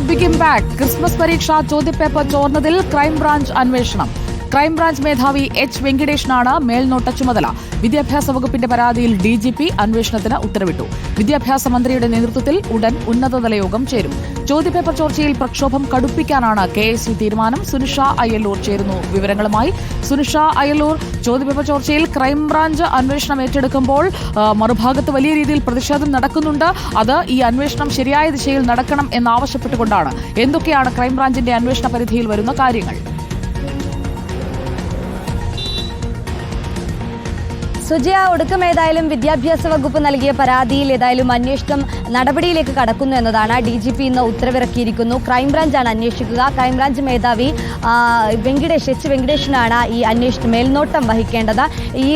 ബിഗിം back Christmas പരീക്ഷ ചോദ്യപേപ്പർ ചോർന്നതിൽ ക്രൈംബ്രാഞ്ച് അന്വേഷണം ക്രൈംബ്രാഞ്ച് മേധാവി എച്ച് വെങ്കിടേഷനാണ് മേൽനോട്ട ചുമതല. വിദ്യാഭ്യാസ വകുപ്പിന്റെ പരാതിയിൽ ഡിജിപി അന്വേഷണത്തിന് ഉത്തരവിട്ടു. വിദ്യാഭ്യാസ മന്ത്രിയുടെ നേതൃത്വത്തിൽ ഉടൻ ഉന്നതതല യോഗം ചേരും. ചോദ്യപേപ്പർ ചോർച്ചയിൽ പ്രക്ഷോഭം കടുപ്പിക്കാനാണ് കെ എസ് യു തീരുമാനം. സുനിഷ അയ്യല്ലൂർ ചേരുന്നു വിവരങ്ങളുമായി. സുനിഷ അയ്യല്ലൂർ ചോദ്യപേപ്പർ ചോർച്ചയിൽ ക്രൈംബ്രാഞ്ച് അന്വേഷണം ഏറ്റെടുക്കുമ്പോൾ മറുഭാഗത്ത് വലിയ രീതിയിൽ പ്രതിഷേധം നടക്കുന്നുണ്ട്. അത് ഈ അന്വേഷണം ശരിയായ ദിശയിൽ നടക്കണം എന്നാവശ്യപ്പെട്ടുകൊണ്ടാണ് എന്തൊക്കെയാണ് ക്രൈംബ്രാഞ്ചിന്റെ അന്വേഷണ പരിധിയിൽ വരുന്ന കാര്യങ്ങൾ? സുജയ ഒടുക്കം ഏതായാലും വിദ്യാഭ്യാസ വകുപ്പ് നൽകിയ പരാതിയിൽ ഏതായാലും അന്വേഷണം നടപടിയിലേക്ക് കടക്കുന്നു എന്നതാണ്. ഡി ജി പി ഇന്ന് ഉത്തരവിറക്കിയിരിക്കുന്നു. ക്രൈംബ്രാഞ്ചാണ് അന്വേഷിക്കുക. ക്രൈംബ്രാഞ്ച് മേധാവി വെങ്കടേഷ് എച്ച്. വെങ്കടേഷിനാണ് ഈ അന്വേഷണം മേൽനോട്ടം വഹിക്കേണ്ടത്. ഈ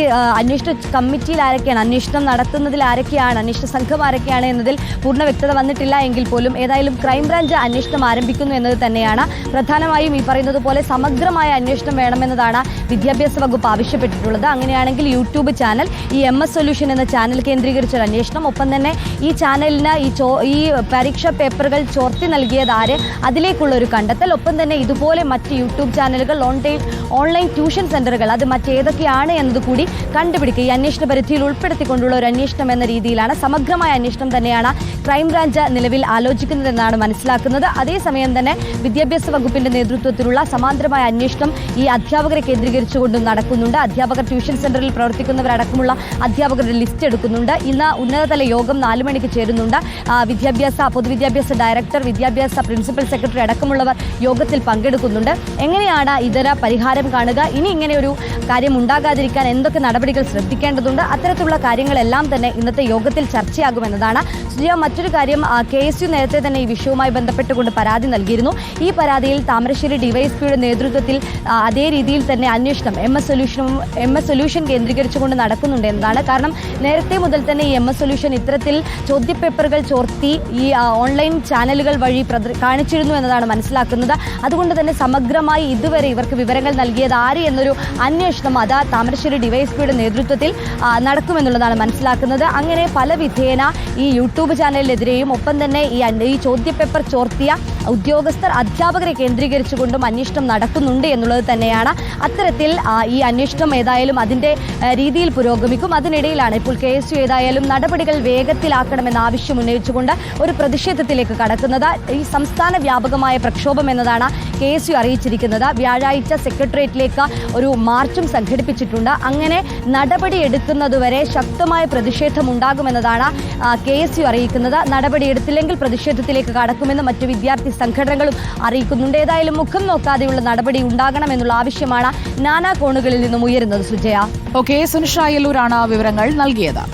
അന്വേഷണ കമ്മിറ്റിയിൽ ആരൊക്കെയാണ് അന്വേഷണം നടത്തുന്നതിൽ ആരൊക്കെയാണ് അന്വേഷണ സംഘം ആരൊക്കെയാണ് എന്നതിൽ പൂർണ വ്യക്തത വന്നിട്ടില്ല എങ്കിൽ പോലും ഏതായാലും ക്രൈംബ്രാഞ്ച് അന്വേഷണം ആരംഭിക്കുന്നു എന്നത് തന്നെയാണ്. പ്രധാനമായും ഈ പറയുന്നത് പോലെ സമഗ്രമായ അന്വേഷണം വേണമെന്നതാണ് വിദ്യാഭ്യാസ വകുപ്പ് ആവശ്യപ്പെട്ടിട്ടുള്ളത്. അങ്ങനെയാണെങ്കിൽ യൂട്യൂബ് ഈ എം എസ് സൊല്യൂഷൻ എന്ന ചാനൽ കേന്ദ്രീകരിച്ചൊരു അന്വേഷണം. ഒപ്പം തന്നെ ഈ ചാനലിന് ഈ ചോ ഈ പരീക്ഷാ പേപ്പറുകൾ ചോർത്തി നൽകിയത് ആര്? അതിലേക്കുള്ള ഒരു കണ്ടെത്തൽ. ഒപ്പം തന്നെ ഇതുപോലെ മറ്റ് യൂട്യൂബ് ചാനലുകൾ ഓൺലൈൻ ഓൺലൈൻ ട്യൂഷൻ സെന്ററുകൾ അത് മറ്റേതൊക്കെയാണ് എന്നത് കൂടി കണ്ടുപിടിക്കുക. ഈ അന്വേഷണ പരിധിയിൽ ഉൾപ്പെടുത്തിക്കൊണ്ടുള്ള ഒരു അന്വേഷണം എന്ന രീതിയിലാണ് സമഗ്രമായ അന്വേഷണം തന്നെയാണ് ക്രൈംബ്രാഞ്ച് നിലവിൽ ആലോചിക്കുന്നതെന്നാണ് മനസ്സിലാക്കുന്നത്. അതേസമയം തന്നെ വിദ്യാഭ്യാസ വകുപ്പിന്റെ നേതൃത്വത്തിലുള്ള സമാന്തരമായ അന്വേഷണം ഈ അധ്യാപകരെ കേന്ദ്രീകരിച്ചുകൊണ്ടും നടക്കുന്നുണ്ട്. അധ്യാപകർ ട്യൂഷൻ സെന്ററിൽ പ്രവർത്തിക്കുന്നവരടക്കമുള്ള അധ്യാപകരുടെ ലിസ്റ്റ് എടുക്കുന്നുണ്ട്. ഇന്ന് ഉന്നതതല യോഗം നാലു മണിക്ക് ചേരുന്നുണ്ട്. വിദ്യാഭ്യാസ പൊതുവിദ്യാഭ്യാസ ഡയറക്ടർ വിദ്യാഭ്യാസ പ്രിൻസിപ്പൽ സെക്രട്ടറി അടക്കമുള്ളവർ യോഗത്തിൽ പങ്കെടുക്കുന്നുണ്ട്. എങ്ങനെയാണ് ഇതര പരിഹാരം കാണുക? ഇനി ഇങ്ങനെ ഒരു കാര്യം ഉണ്ടാകാതിരിക്കാൻ എന്തൊക്കെ നടപടികൾ ശ്രദ്ധിക്കേണ്ടതുണ്ട്? അത്തരത്തിലുള്ള കാര്യങ്ങളെല്ലാം തന്നെ ഇന്നത്തെ യോഗത്തിൽ ചർച്ചയാകുമെന്നതാണ്. സുജിയ മറ്റൊരു കാര്യം കെ എസ് യു നേരത്തെ തന്നെ ഈ വിഷയവുമായി ബന്ധപ്പെട്ടുകൊണ്ട് പരാതി നൽകിയിരുന്നു. ഈ പരാതിയിൽ താമരശ്ശേരി ഡിവൈഎസ്പിയുടെ നേതൃത്വത്തിൽ അതേ രീതിയിൽ തന്നെ അന്വേഷണം എം എസ് സൊല്യൂഷനും എം എസ് സൊല്യൂഷൻ കേന്ദ്രീകരിച്ചുകൊണ്ട് നടക്കുന്നുണ്ട് എന്നതാണ് കാരണം നേരത്തെ മുതൽ തന്നെ ഈ എം എസ് സൊല്യൂഷൻ ഇത്തരത്തിൽ ചോദ്യപേപ്പറുകൾ ചോർത്തി ഈ ഓൺലൈൻ ചാനലുകൾ വഴി കാണിച്ചിരുന്നു എന്നതാണ് മനസ്സിലാക്കുന്നത്. അതുകൊണ്ട് തന്നെ സമഗ്രമായി ഇതുവരെ ഇവർക്ക് വിവരങ്ങൾ നൽകിയത് ആര് എന്നൊരു അന്വേഷണം അത് താമരശ്ശേരി ഡിവൈഎസ്പിയുടെ നേതൃത്വത്തിൽ നടക്കുമെന്നുള്ളതാണ് മനസ്സിലാക്കുന്നത്. അങ്ങനെ പല വിധേന ഈ യൂട്യൂബ് ചാനലിനെതിരെയും ഒപ്പം തന്നെ ഈ ചോദ്യപേപ്പർ ചോർത്തിയ ഉദ്യോഗസ്ഥർ അധ്യാപകരെ കേന്ദ്രീകരിച്ചുകൊണ്ടും അന്വേഷണം നടക്കുന്നുണ്ട് എന്നുള്ളത് തന്നെയാണ് അത്തരത്തിൽ ഈ അന്വേഷണം ഏതായാലും അതിന്റെ രീതിയിൽ പുരോഗമിക്കും. അതിനിടയിലാണ് ഇപ്പോൾ കെ എസ് യു ഏതായാലും നടപടികൾ വേഗത്തിലാക്കണമെന്ന ആവശ്യം ഉന്നയിച്ചുകൊണ്ട് ഒരു പ്രതിഷേധത്തിലേക്ക് കടക്കുന്നത്. ഈ സംസ്ഥാന വ്യാപകമായ പ്രക്ഷോഭം എന്നതാണ് കെ എസ് യു അറിയിച്ചിരിക്കുന്നത്. വ്യാഴാഴ്ച സെക്രട്ടേറിയറ്റിലേക്ക് ഒരു മാർച്ചും സംഘടിപ്പിച്ചിട്ടുണ്ട്. അങ്ങനെ നടപടി എടുക്കുന്നതുവരെ ശക്തമായ പ്രതിഷേധം ഉണ്ടാകുമെന്നതാണ് കെ എസ് യു അറിയിക്കുന്നത്. നടപടി എടുത്തില്ലെങ്കിൽ പ്രതിഷേധത്തിലേക്ക് കടക്കുമെന്ന് മറ്റു വിദ്യാർത്ഥി സംഘടനകളും അറിയിക്കുന്നുണ്ട്. ഏതായാലും മുഖം നോക്കാതെയുള്ള നടപടി ഉണ്ടാകണമെന്നുള്ള ആവശ്യമാണ് നാനാ കോണുകളിൽ നിന്നും ഉയരുന്നത്. സുജയ. ഓക്കെ സുനിഷ അയ്യല്ലൂരാണ് വിവരങ്ങൾ നൽകിയത്.